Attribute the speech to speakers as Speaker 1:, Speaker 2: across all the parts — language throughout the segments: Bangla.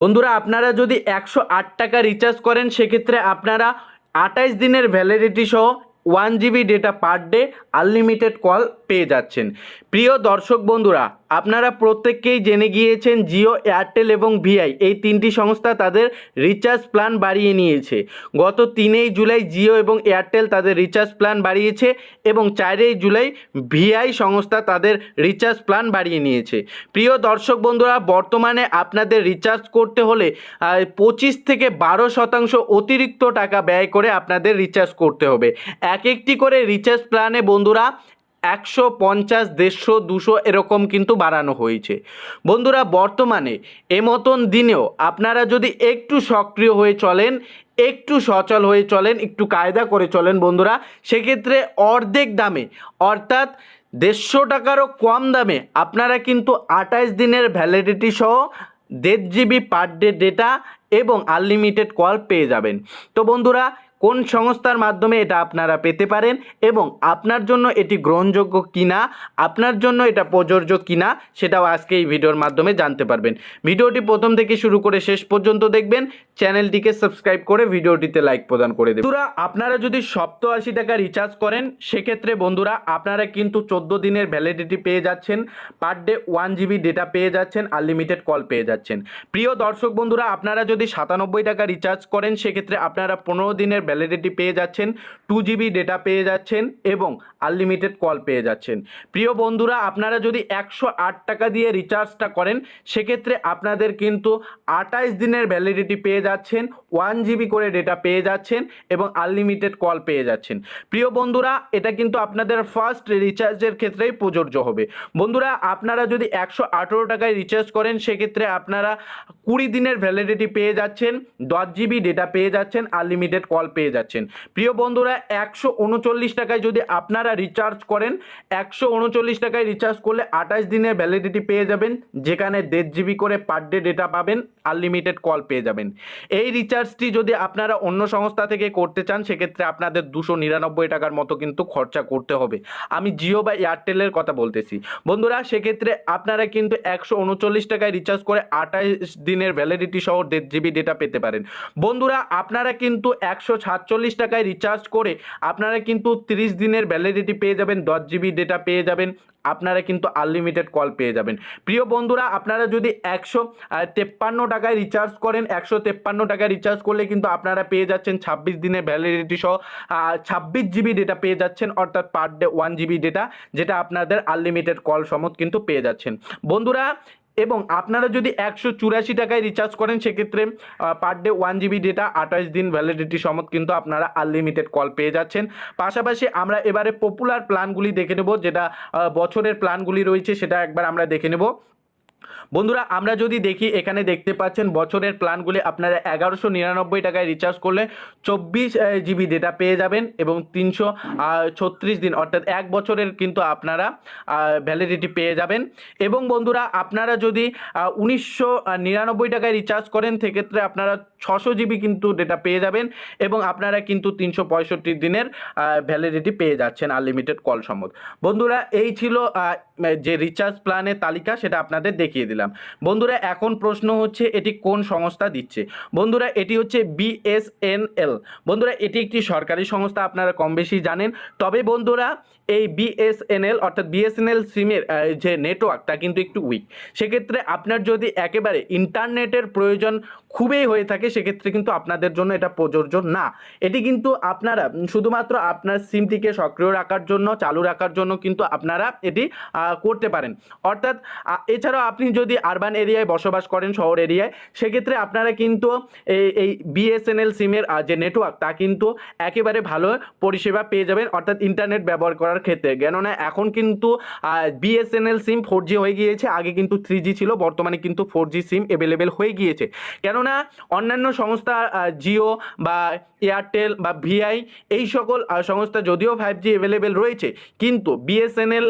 Speaker 1: বন্ধুরা, আপনারা যদি একশো আট টাকা রিচার্জ করেন, সেক্ষেত্রে আপনারা আঠাইশ দিনের ভ্যালিডিটি সহ one GB data per day unlimited call পেয়ে যাচ্ছেন। প্রিয় দর্শক বন্ধুরা আপনারা প্রত্যেককেই জেনে গিয়েছেন জিও, এয়ারটেল এবং ভিআই। এই তিনটি সংস্থা তাদের রিচার্জ প্ল্যান বাড়িয়ে নিয়েছে। গত তিনেই জুলাই জিও এবং এয়ারটেল তাদের রিচার্জ প্ল্যান বাড়িয়েছে এবং চারই জুলাই ভিআই সংস্থা তাদের রিচার্জ প্ল্যান বাড়িয়ে নিয়েছে। প্রিয় দর্শক বন্ধুরা, বর্তমানে আপনাদের রিচার্জ করতে হলে পঁচিশ থেকে বারো শতাংশ অতিরিক্ত টাকা ব্যয় করে আপনাদের রিচার্জ করতে হবে। এক একটি করে রিচার্জ প্ল্যানে বন্ধুরা একশো পঞ্চাশ, দেড়শো, দুশো এরকম কিন্তু বাড়ানো হয়েছে। বন্ধুরা, বর্তমানে এ মতন দিনেও আপনারা যদি একটু সক্রিয় হয়ে চলেন, একটু সচল হয়ে চলেন, একটু কায়দা করে চলেন বন্ধুরা, সেক্ষেত্রে অর্ধেক দামে, অর্থাৎ দেড়শো টাকারও কম দামে আপনারা কিন্তু আঠাইশ দিনের ভ্যালিডিটি সহ দেড় জিবি পার ডে ডেটা এবং আনলিমিটেড কল পেয়ে যাবেন। তো বন্ধুরা কোন সংস্থার মাধ্যমে এটা আপনারা পেতে পারেন এবং আপনার জন্য এটি গ্রহণযোগ্য কিনা, আপনার জন্য এটা প্রযোজ্য কিনা, সেটাও আজকে এই ভিডিওর মাধ্যমে জানতে পারবেন। ভিডিওটি প্রথম থেকে শুরু করে শেষ পর্যন্ত দেখবেন, চ্যানেলটিকে সাবস্ক্রাইব করে ভিডিওটিতে লাইক প্রদান করে দেবেন। বন্ধুরা, আপনারা যদি সপ্তআশি টাকা রিচার্জ করেন, সেক্ষেত্রে বন্ধুরা, আপনারা কিন্তু চোদ্দ দিনের ভ্যালিডিটি পেয়ে যাচ্ছেন per day one GB data পেয়ে যাচ্ছেন আনলিমিটেড কল পেয়ে যাচ্ছেন। প্রিয় দর্শক বন্ধুরা, আপনারা যদি সাতানব্বই টাকা রিচার্জ করেন, সেক্ষেত্রে আপনারা পনেরো দিনের ভ্যালিডিটি পেয়ে যাচ্ছেন টু জিবি ডেটা পেয়ে যাচ্ছেন এবং আনলিমিটেড কল পেয়ে যাচ্ছেন। প্রিয় বন্ধুরা, আপনারা যদি একশো আট টাকা দিয়ে রিচার্জটা করেন, সেক্ষেত্রে আপনাদের কিন্তু আঠাইশ দিনের ভ্যালিডিটি পেয়ে যাচ্ছেন ওয়ান জিবি করে ডেটা পেয়ে যাচ্ছেন এবং আনলিমিটেড কল পেয়ে যাচ্ছেন। প্রিয় বন্ধুরা, এটা কিন্তু আপনাদের ফার্স্ট রিচার্জের ক্ষেত্রেই প্রযোজ্য হবে। বন্ধুরা, আপনারা যদি একশো আঠেরো টাকায় রিচার্জ করেন, সেক্ষেত্রে আপনারা কুড়ি দিনের ভ্যালিডিটি পেয়ে যাচ্ছেন, দশ জিবি ডেটা পেয়ে যাচ্ছেন আনলিমিটেড কল পেয়ে যাচ্ছেন। প্রিয় বন্ধুরা, একশো উনচল্লিশ টাকায় যদি আপনারা রিচার্জ করেন, একশো উনচল্লিশ টাকায় রিচার্জ করলে আঠাশ দিনের ভ্যালিডিটি পেয়ে যাবেন, যেখানে দেড় জিবি করে পার ডে ডেটা পাবেন আনলিমিটেড কল পেয়ে যাবেন। এই রিচার্জটি যদি আপনারা অন্য সংস্থা থেকে করতে চান, সেক্ষেত্রে আপনাদের দুশো নিরানব্বই টাকার মতো কিন্তু খরচা করতে হবে। আমি জিও বা এয়ারটেলের কথা বলতেছি। বন্ধুরা, সেক্ষেত্রে আপনারা কিন্তু একশো উনচল্লিশ টাকায় রিচার্জ করে আঠাশ দিনের ভ্যালিডিটি সহ দেড় জিবি ডেটা পেতে পারেন। বন্ধুরা, আপনারা কিন্তু একশো সাতচল্লিশ টাকায় রিচার্জ করে আপনারা কিন্তু তিরিশ দিনের ভ্যালিডিটি পেয়ে যাবেন, দশ জিবি ডেটা পেয়ে যাবেন, আপনারা কিন্তু আনলিমিটেড কল পেয়ে যাবেন। প্রিয় বন্ধুরা, আপনারা যদি একশো তেপ্পান্ন টাকায় রিচার্জ করেন, একশো তেপ্পান্ন টাকায় রিচার্জ করলে কিন্তু আপনারা পেয়ে যাচ্ছেন ছাব্বিশ দিনের ভ্যালিডিটি সহ ছাব্বিশ জিবি ডেটা পেয়ে যাচ্ছেন, অর্থাৎ per day one GB data যেটা আপনাদের আনলিমিটেড কল সমত কিন্তু পেয়ে যাচ্ছেন। বন্ধুরা এবং আপনারা যদি একশো চুরাশি টাকায় রিচার্জ করেন, সেক্ষেত্রে per day one GB data আঠাশ দিন ভ্যালিডিটি সমত কিন্তু আপনারা আনলিমিটেড কল পেয়ে যাচ্ছেন। পাশাপাশি আমরা এবারে পপুলার প্ল্যানগুলি দেখে নেব, যেটা বছরের প্ল্যানগুলি রয়েছে, সেটা একবার আমরা দেখে নেব। বন্ধুরা, আমরা যদি দেখি, এখানে দেখতে পাচ্ছেন বছরের প্ল্যানগুলি আপনারা এগারোশো নিরানব্বই টাকায় রিচার্জ করলে চব্বিশ জিবি ডেটা পেয়ে যাবেন এবং তিনশো ছত্রিশ দিন, অর্থাৎ এক বছরের কিন্তু আপনারা ভ্যালিডিটি পেয়ে যাবেন। এবং বন্ধুরা, আপনারা যদি উনিশশো নিরানব্বই টাকায় রিচার্জ করেন, সেক্ষেত্রে আপনারা ছশো জিবি কিন্তু ডেটা পেয়ে যাবেন এবং আপনারা কিন্তু তিনশো পঁয়ষট্টি দিনের ভ্যালিডিটি পেয়ে যাচ্ছেন আনলিমিটেড কল সম্মত বন্ধুরা, এই ছিল যে রিচার্জ প্ল্যানের তালিকা, সেটা আপনাদের দেখিয়ে দিলাম। বন্ধুরা, এখন প্রশ্ন হচ্ছে, এটি কোন সংস্থা দিচ্ছে? বন্ধুরা, এটি হচ্ছে বিএসএনএল বন্ধুরা, এটি একটি সরকারি সংস্থা, আপনারা কম বেশি জানেন। তবে বন্ধুরা, এই বিএসএনএল অর্থাৎ বিএসএনএল সিমের যে নেটওয়ার্ক তা কিন্তু একটু উইক সেক্ষেত্রে আপনার যদি একেবারে ইন্টারনেটের প্রয়োজন খুবই হয়ে থাকে, সেক্ষেত্রে কিন্তু আপনাদের জন্য এটা প্রযোজ্য না। এটি কিন্তু আপনারা শুধুমাত্র আপনার সিমটিকে সক্রিয় রাখার জন্য, চালু রাখার জন্য কিন্তু আপনারা এটি করতে পারেন। অর্থাৎ এছাড়াও আপনি যদি আরবান এরিয়ায় বসবাস করেন, শহর এরিয়ায় সেক্ষেত্রে আপনারা কিন্তু এই বিএসএনএল সিমের যে নেটওয়ার্ক তা কিন্তু একেবারে ভালো পরিষেবা পেয়ে যাবেন, অর্থাৎ ইন্টারনেট ব্যবহার করার ক্ষেত্রে। কেননা এখন কিন্তু বিএসএনএল সিম ফোর হয়ে গিয়েছে, আগে কিন্তু থ্রি ছিল, বর্তমানে কিন্তু ফোর সিম অ্যাভেলেবেল হয়ে গিয়েছে। কেননা অন্যান্য সংস্থা জিও বা এয়ারটেল বা ভিআই, এই সকল সংস্থা যদিও ফাইভ জি অ্যাভেলেবেল রয়েছে, কিন্তু বিএসএনএল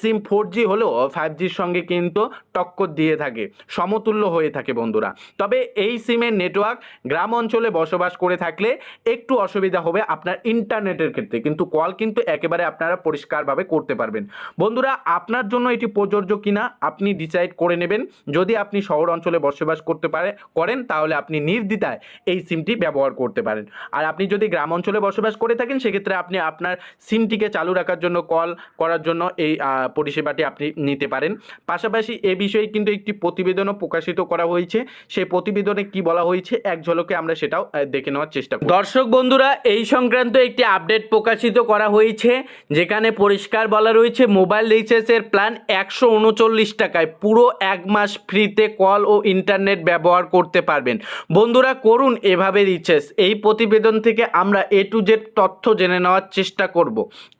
Speaker 1: সিম ফোর জি হলেও ফাইভ জির সঙ্গে কিন্তু টক্কর দিয়ে থাকে, সমতুল্য হয়ে থাকে বন্ধুরা। তবে এই সিমের নেটওয়ার্ক গ্রাম অঞ্চলে বসবাস করে থাকলে একটু অসুবিধা হবে আপনার ইন্টারনেটের ক্ষেত্রে, কিন্তু কল কিন্তু একেবারে আপনারা পরিষ্কারভাবে করতে পারবেন। বন্ধুরা, আপনার জন্য এটি প্রযোজ্য কিনা, আপনি ডিসাইড করে নেবেন। যদি আপনি শহর অঞ্চলে বসবাস করতে পারে, করেন তাহলে আপনি নির্দ্বিধায় এই সিমটি ব্যবহার করতে পারেন। আর আপনি যদি গ্রাম অঞ্চলে বসবাস করে থাকেন, সেক্ষেত্রে আপনি আপনার সিমটিকে চালু রাখার জন্য, কল করার জন্য এই পরিষেবাটি আপনি নিতে পারেন। পাশাপাশি এ বিষয়ে কিন্তু একটি প্রতিবেদনও প্রকাশিত করা হয়েছে। সেই প্রতিবেদনে কি বলা হয়েছে, এক ঝলকে আমরা সেটাও দেখে নেওয়ার চেষ্টা করি দর্শক বন্ধুরা, এই সংক্রান্ত একটি আপডেট প্রকাশিত করা হয়েছে, যেখানে পরিষ্কার বলা রয়েছে, মোবাইল রিচার্জের প্ল্যান একশো উনচল্লিশ টাকায়। পুরো এক মাস ফ্রিতে কল ও ইন্টারনেট ব্যবহার করতে পারবেন। বন্ধুরা, করুন এভাবে রিচার্জ এই প্রতিবেদন থেকে আমরা এ টু জেড তথ্য জেনে নেওয়ার চেষ্টা করব।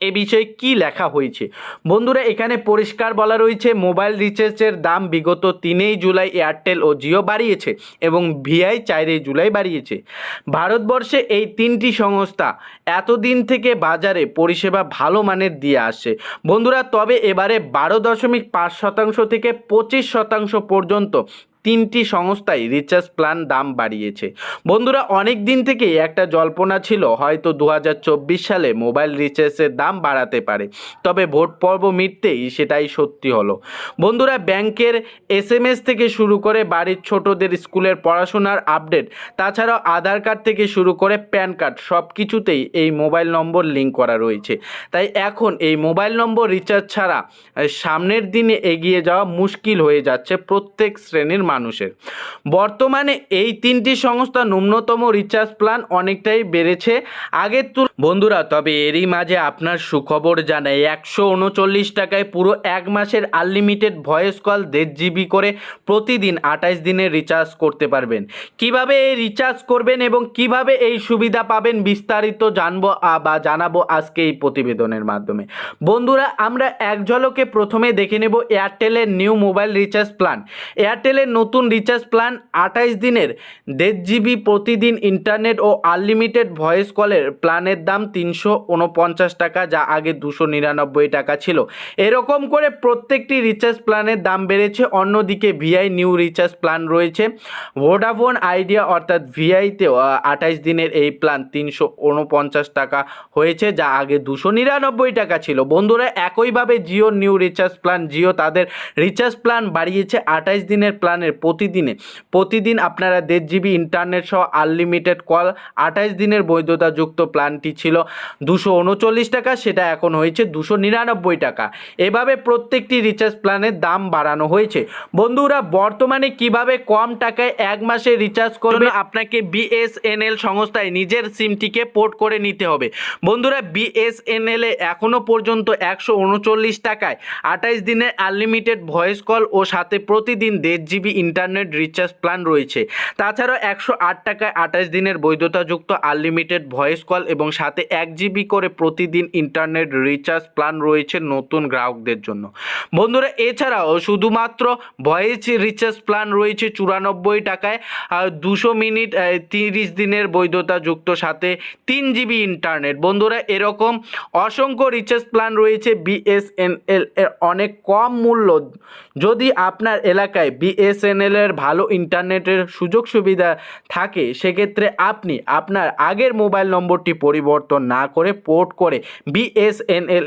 Speaker 1: এ বিষয়ে কি লেখা হয়েছে? বন্ধুরা, এখানে পরিষ্কার বলা রয়েছে, মোবাইল রিচার্জের দাম বিগত তিনই জুলাই এয়ারটেল ও জিও বাড়িয়েছে এবং ভিআই চারই জুলাই বাড়িয়েছে। ভারতবর্ষে এই তিনটি সংস্থা এতদিন থেকে বাজারে পরিষেবা ভালো মানের দিয়ে আসে বন্ধুরা, তবে এবারে বারো দশমিক পাঁচ শতাংশ থেকে পঁচিশ শতাংশ পর্যন্ত তিনটি সংস্থাই রিচার্জ প্ল্যান দাম বাড়িয়েছে। বন্ধুরা অনেক দিন থেকেই একটা জল্পনা ছিল, হয়তো দু হাজার চব্বিশ সালে মোবাইল রিচার্জের দাম বাড়াতে পারে। তবে ভোট পর্ব মিটতেই সেটাই সত্যি হলো। বন্ধুরা, ব্যাংকের এস থেকে শুরু করে বাড়ির ছোটদের স্কুলের পড়াশোনার আপডেট, তাছাড়াও আধার কার্ড থেকে শুরু করে প্যান কার্ড সব কিছুতেই এই মোবাইল নম্বর লিঙ্ক করা রয়েছে। তাই এখন এই মোবাইল নম্বর রিচার্জ ছাড়া সামনের দিনে এগিয়ে যাওয়া মুশকিল হয়ে যাচ্ছে প্রত্যেক শ্রেণির মানুষের। বর্তমানে এই তিনটি সংস্থা ন্যূনতম রিচার্জ প্ল্যান অনেকটাই বেড়েছে। আগের তুল বন্ধুরা, তবে এরই মাঝে আপনার সুখবর জানাই, একশো উনচল্লিশ টাকায় পুরো এক মাসের আনলিমিটেড ভয়েস কল দেড় জিবি করে প্রতিদিন আঠাইশ দিনের রিচার্জ করতে পারবেন। কীভাবে এই রিচার্জ করবেন এবং কীভাবে এই সুবিধা পাবেন বিস্তারিত জানব বা জানাব আজকে এই প্রতিবেদনের মাধ্যমে। বন্ধুরা, আমরা এক ঝলকে প্রথমে দেখে নেব এয়ারটেলের নিউ মোবাইল রিচার্জ প্ল্যান এয়ারটেলের নতুন রিচার্জ প্ল্যান আঠাইশ দিনের। দেড় জিবি প্রতিদিন ইন্টারনেট ও আনলিমিটেড ভয়েস কলের প্ল্যানের দাম তিনশো উনপঞ্চাশ টাকা, যা আগে দুশো নিরানব্বই টাকা ছিল। এরকম করে প্রত্যেকটি রিচার্জ প্ল্যানের দাম বেড়েছে। অন্যদিকে ভিআই নিউ রিচার্জ প্ল্যান রয়েছে। ভোডাফোন আইডিয়া অর্থাৎ ভিআইতেও আঠাইশ দিনের এই প্ল্যান তিনশো উনপঞ্চাশ টাকা হয়েছে, যা আগে দুশো নিরানব্বই টাকা ছিল। বন্ধুরা, একইভাবে Jio new recharge plan Jio তাদের রিচার্জ প্ল্যান বাড়িয়েছে। আঠাইশ দিনের প্ল্যানের প্রতিদিনে, প্রতিদিন আপনারা দেড় জিবি ইন্টারনেট সহ আনলিমিটেড কল আঠাইশ দিনের বৈধতাযুক্ত প্ল্যানটি ছিল। দুশো উনচল্লিশ টাকা, সেটা এখন হয়েছে দুশো নিরানব্বই টাকা। এভাবে প্রত্যেকটি রিচার্জ প্ল্যানের দাম বাড়ানো হয়েছে। বন্ধুরা, বর্তমানে কীভাবে কম টাকায় এক মাসে রিচার্জ করবে আপনাকে বিএসএনএল সংস্থায় নিজের সিমটিকে পোর্ট করে নিতে হবে। বন্ধুরা বিএসএনএল এ এখনও পর্যন্ত একশো উনচল্লিশ টাকায় আঠাইশ দিনের আনলিমিটেড ভয়েস কল ও সাথে প্রতিদিন দেড় জিবি ইন্টারনেট রিচার্জ প্ল্যান রয়েছে। তাছাড়াও একশো আট টাকায় আঠাশ দিনের বৈধতাযুক্ত আনলিমিটেড ভয়েস কল এবং সাথে এক জিবি করে প্রতিদিন ইন্টারনেট রিচার্জ প্ল্যান রয়েছে নতুন গ্রাহকদের জন্য। বন্ধুরা, এছাড়াও শুধুমাত্র ভয়েস রিচার্জ প্ল্যান রয়েছে চুরানব্বই টাকায় দুশো মিনিট তিরিশ দিনের বৈধতাযুক্ত সাথে তিন জিবি ইন্টারনেট। বন্ধুরা, এরকম অসংখ্য রিচার্জ প্ল্যান রয়েছে বিএসএনএল এর অনেক কম মূল্য। যদি আপনার এলাকায় বিএসএনএল এর ভালো ইন্টারনেটের সুযোগ সুবিধা থাকে, সেক্ষেত্রে আপনি আপনার আগের মোবাইল নম্বরটি পরিবর্তন না করে পোর্ট করে বিএসএনএল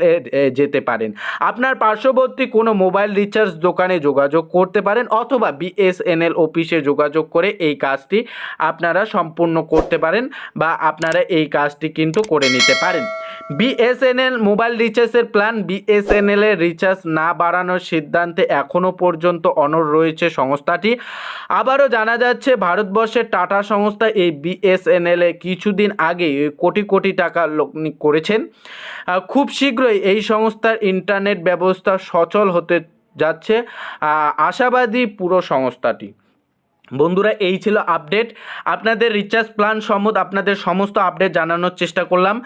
Speaker 1: যেতে পারেন। আপনার পার্শ্ববর্তী কোনো মোবাইল রিচার্জ দোকানে যোগাযোগ করতে পারেন অথবা বিএসএনএল অফিসে যোগাযোগ করে এই কাজটি আপনারা সম্পূর্ণ করতে পারেন বা আপনারা এই কাজটি কিন্তু করে নিতে পারেন। বিএসএনএল মোবাইল রিচার্জের প্ল্যান, বিএসএনএল এর রিচার্জ না বাড়ানোর সিদ্ধান্তে এখনও পর্যন্ত অনড় রয়েছে সংস্থাটি। আবারও জানা যাচ্ছে, ভারতবর্ষের টাটা সংস্থা এই বিএসএনএল এ কিছুদিন আগে কোটি কোটি টাকা লগ্নি করেছেন। খুব শীঘ্রই এই সংস্থার ইন্টারনেট ব্যবস্থা সচল হতে যাচ্ছে। আশাবাদী পুরো সংস্থাটি। বন্ধুরা, এই ছিল আপডেট আপনাদের রিচার্জ প্ল্যান সম্বন্ধে আপনাদের সমস্ত আপডেট জানানোর চেষ্টা করলাম।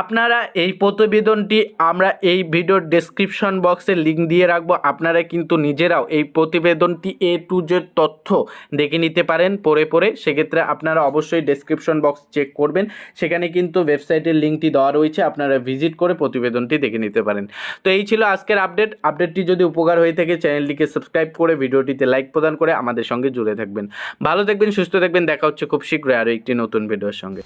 Speaker 1: আপনারা এই প্রতিবেদনটি আমরা এই ভিডিওর ডেসক্রিপশন বক্সে লিঙ্ক দিয়ে রাখব। আপনারা কিন্তু নিজেরাও এই প্রতিবেদনটি এ টু জেড তথ্য দেখে নিতে পারেন পড়ে পড়ে। সেক্ষেত্রে আপনারা অবশ্যই ডেসক্রিপশন বক্স চেক করবেন। সেখানে কিন্তু ওয়েবসাইটের লিঙ্কটি দেওয়া রয়েছে। আপনারা ভিজিট করে প্রতিবেদনটি দেখে নিতে পারেন। তো এই ছিল আজকের আপডেট আপডেটটি যদি উপকার হয়ে থাকে চ্যানেলটিকে সাবস্ক্রাইব করে, ভিডিওটিতে লাইক প্রদান করে আমাদের সঙ্গে জুড়ে থাকবেন। ভালো থাকবেন সুস্থ থাকবেন। দেখা হচ্ছে খুব শীঘ্রই আরও একটি নতুন ভিডিওর সঙ্গে।